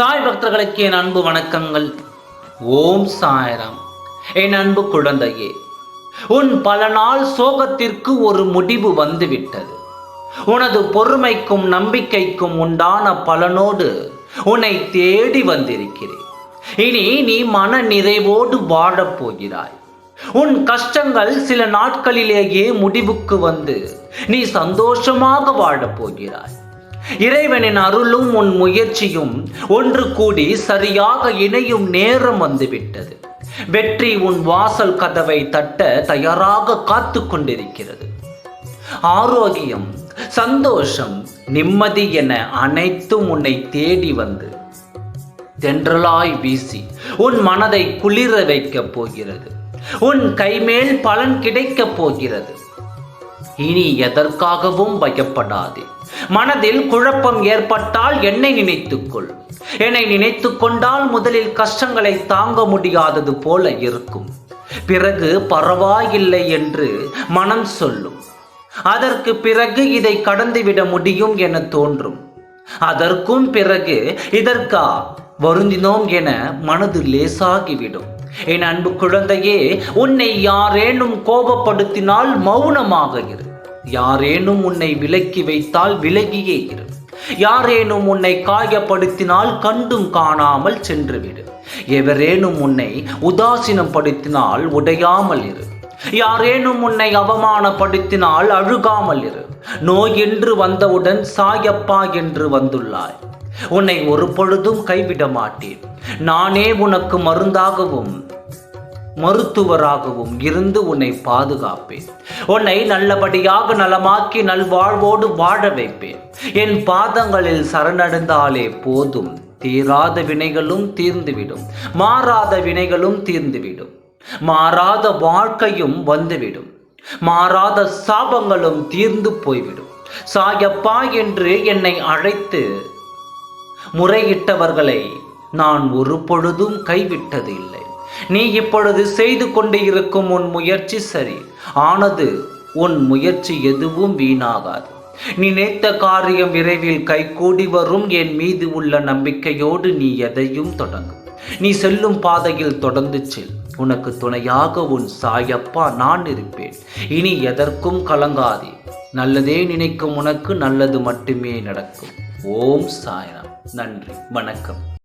சாய் பக்தர்களுக்கு என் அன்பு வணக்கங்கள். ஓம் சாயராம். என் அன்பு குழந்தையே உன் பல நாள் சோகத்திற்கு ஒரு முடிவு வந்துவிட்டது. உனது பொறுமைக்கும் நம்பிக்கைக்கும் உண்டான பலனோடு உன்னை தேடி வந்திருக்கிறேன். இனி நீ மன நிறைவோடு வாழப் போகிறாய். உன் கஷ்டங்கள் சில நாட்களிலேயே முடிவுக்கு வந்து நீ சந்தோஷமாக வாழப் போகிறாய். இறைவனின் அருளும் உன் முயற்சியும் ஒன்று கூடி சரியாக இணையும் நேரம் வந்துவிட்டது. வெற்றி உன் வாசல் கதவை தட்ட தயாராக காத்து கொண்டிருக்கிறது. ஆரோக்கியம் சந்தோஷம் நிம்மதி என அனைத்தும் உன்னை தேடி வந்து தென்றலாய் வீசி உன் மனதை குளிர வைக்கப் போகிறது. உன் கைமேல் பலன் கிடைக்கப் போகிறது. இனி எதற்காகவும் பயப்படாதே. மனதில் குழப்பம் ஏற்பட்டால் என்னை நினைத்துக்கொள். என்னை நினைத்து கொண்டால் முதலில் கஷ்டங்களை தாங்க முடியாதது போல இருக்கும். பிறகு பரவாயில்லை என்று மனம் சொல்லும். அதற்கு பிறகு இதை கடந்துவிட முடியும் என தோன்றும். அதற்கும் பிறகு இதற்கா வருந்தினோம் என மனது லேசாகிவிடும். என் அன்பு குழந்தையே உன்னை யாரேனும் கோபப்படுத்தினால் மௌனமாக இரு. யாரேனும் உன்னை விலக்கி வைத்தால் விலகியே இரு. யாரேனும் உன்னை காயப்படுத்தினால் கண்டும் காணாமல் சென்றுவிடு எவரேனும் உன்னை உதாசீனப்படுத்தினால் உடையாமல் இரு. யாரேனும் உன்னை அவமானப்படுத்தினால் அழுகாமல் இரு. நோய் என்று வந்தவுடன் சாயப்பா என்று வந்துள்ளாய். உன்னை ஒரு பொழுதும் கைவிட மாட்டேன். நானே உனக்கு மருந்தாகவும் மருத்துவராகவும் இருந்து உன்னை பாதுகாப்பேன். உன்னை நல்லபடியாக நலமாக்கி நல்வாழ்வோடு வாழ வைப்பேன். என் பாதங்களில் சரணடைந்தாலே போதும். தீராத வினைகளும் தீர்ந்துவிடும். மாறாத வினைகளும் தீர்ந்துவிடும். மாறாத வாழ்க்கையும் வந்துவிடும். மாறாத சாபங்களும் தீர்ந்து போய்விடும். சாயப்பா என்று என்னை அழைத்து முறையிட்டவர்களை நான் ஒரு பொழுதும் கைவிட்டது இல்லை நீ இப்பொழுது செய்து கொண்டு இருக்கும் உன் முயற்சி சரி. ஆனது உன் முயற்சி எதுவும் வீணாகாது. நினைத்த காரியம் விரைவில் கைகூடி வரும். என் மீது உள்ள நம்பிக்கையோடு நீ எதையும் தொடங்கும் நீ செல்லும் பாதையில் தொடர்ந்து செல். உனக்கு துணையாக உன் சாயப்பா நான் இருப்பேன். இனி எதற்கும் கலங்காதே. நல்லதே நினைக்கும் உனக்கு நல்லது மட்டுமே நடக்கும். ஓம் சாயனம் நன்றி. வணக்கம்.